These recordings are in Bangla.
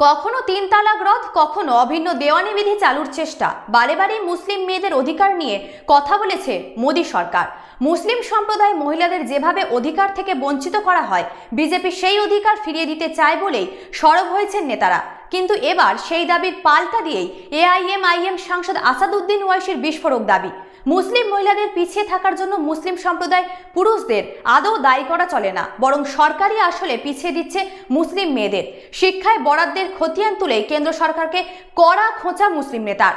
কখনো তিন তালাক রদ কখনো অভিন্ন দেওয়ানি বিধি চালুর চেষ্টা। বারে বারে মুসলিম মেয়েদের অধিকার নিয়ে কথা বলেছে মোদী সরকার। মুসলিম সম্প্রদায় মহিলাদের যেভাবে অধিকার থেকে বঞ্চিত করা হয়, বিজেপি সেই অধিকার ফিরিয়ে দিতে চায় বলেই সরব হয়েছেন নেতারা। কিন্তু এবার সেই দাবির পাল্টা দিয়েই এআইএমআইএম সাংসদ আসাদুদ্দিন ওয়াইসির বিস্ফোরক দাবি মুসলিম মহিলাদের পিছিয়ে থাকার জন্য মুসলিম সম্প্রদায় পুরুষদের আদৌ দায়ী করা চলে না বরং সরকারই আসলে পিছিয়ে দিচ্ছে মুসলিম মেয়েদের শিক্ষায় বরাদ্দের খতিয়ান তুলে কেন্দ্র সরকারকে করা খোঁচা মুসলিম নেতার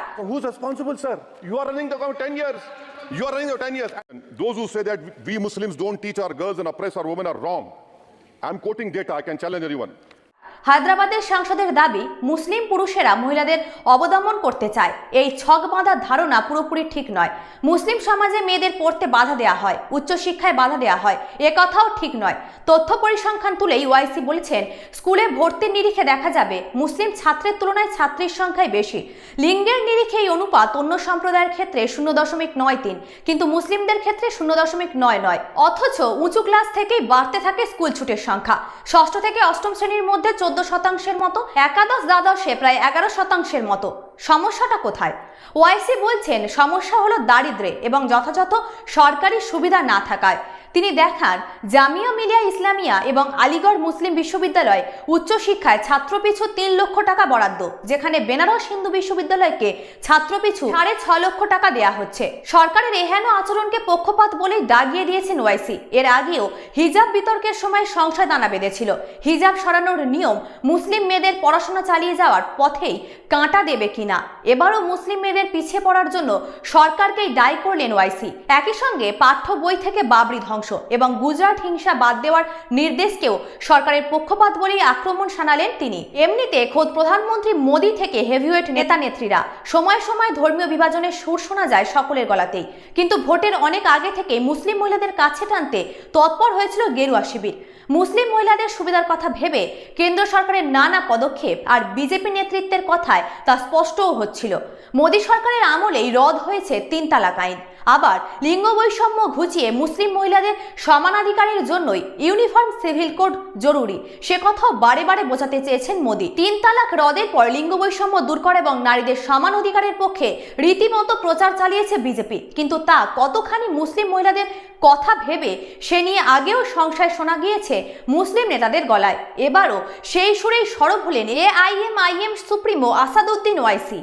You are running your 10 years. And those who say that we Muslims don't teach our girls and oppress our women are wrong. I'm quoting data, I can challenge anyone. হায়দ্রাবাদের সাংসদের দাবি, মুসলিম পুরুষেরা মহিলাদের অবদমন করতে চায়। এই ছক বাঁধার ধারণা পুরোপুরি ঠিক নয়। মুসলিম সমাজে মেয়েদের পড়তে বাধা দেওয়া হয়, উচ্চশিক্ষায় বাধা দেওয়া হয়। এ কথাও ঠিক নয়। তথ্য পরিসংখ্যান তুলেই ওয়াইসি বলেছেন, স্কুলে ভর্তির নিরিখে দেখা যাবে, মুসলিম ছাত্রের তুলনায় ছাত্রীর সংখ্যাই বেশি। লিঙ্গের নিরিখে এই অনুপাত অন্য সম্প্রদায়ের ক্ষেত্রে শূন্য দশমিক নয় তিন, কিন্তু মুসলিমদের ক্ষেত্রে শূন্য দশমিক নয় নয়। অথচ উঁচু ক্লাস থেকেই বাড়তে থাকে স্কুল ছুটের সংখ্যা। ষষ্ঠ থেকে অষ্টম শ্রেণির মধ্যে চোদ্দ শতাংশের মতো, একাদশ দ্বাদশে প্রায় এগারো শতাংশের মতো। সমস্যাটা কোথায়? ওয়াইসি বলছেন, সমস্যা হলো দারিদ্রে এবং যথাযথ সরকারি সুবিধা না থাকায়। তিনি দেখান, জামিয়া মিলিয়া ইসলামিয়া এবং আলিগড় মুসলিম বিশ্ববিদ্যালয় উচ্চশিক্ষায় ছাত্রপিছু তিন লক্ষ টাকা বরাদ্দ, যেখানে বেনারস হিন্দু বিশ্ববিদ্যালয়কে ছাত্রপিছু সাড়ে ছ লক্ষ টাকা দেয়া হচ্ছে। সরকারের এহেন আচরণকে পক্ষপাত বলেই দাগিয়ে দিয়েছেন ওয়াইসি। এর আগেও হিজাব বিতর্কের সময় সংশয় দানা বেঁধেছিল। হিজাব সরানোর নিয়ম মুসলিম মেয়েদের পড়াশোনা চালিয়ে যাওয়ার পথেই কাঁটা দেবে কিনা? এবারও মুসলিম মেয়েদের পিছিয়ে পড়ার জন্য সরকারকেই দায়ী করলেন ওয়াইসি। একই সঙ্গে পাঠ্য বই থেকে বাবরি ধ্বংস এবং গুজরাট হিংসা বাদ দেওয়ার নির্দেশকেও সরকারের পক্ষপাত বলেই আক্রমণ শানালেন তিনি। এমনিতে খোদ প্রধানমন্ত্রী মোদী থেকে হেভিওয়েট নেতা নেত্রীরা সময় সময় ধর্মীয় বিভাজনের সুর শোনা যায় সকলের গলাতেই। কিন্তু ভোটের অনেক আগে থেকে মুসলিম মহিলাদের কাছে টানতে তৎপর হয়েছিল গেরুয়া শিবির। মুসলিম মহিলাদের সুবিধার কথা ভেবে কেন্দ্র সরকারের নানা পদক্ষেপ আর বিজেপি নেতৃত্বের কথায় তা স্পষ্টও হচ্ছিল। মোদী সরকারের আমলেই রদ হয়েছে তিন তালাক আইন। আবার লিঙ্গ বৈষম্য ঘুচিয়ে মুসলিম মহিলাদের সমানাধিকারের জন্যই ইউনিফর্ম সিভিল কোড জরুরি। সে কথাও বারে বারে বোঝাতে চেয়েছেন মোদী। তিন তালাক রদের পর লিঙ্গ বৈষম্য দূর করে এবং নারীদের সমান অধিকারের পক্ষে রীতিমতো প্রচার চালিয়েছে বিজেপি। কিন্তু তা কতখানি মুসলিম মহিলাদের কথা ভেবে সে নিয়ে আগেও সংশয় শোনা গিয়েছে মুসলিম নেতাদের গলায়। এবারও সেই সুরেই সরব হলেন A I M I M supremo Asaduddin Owaisi.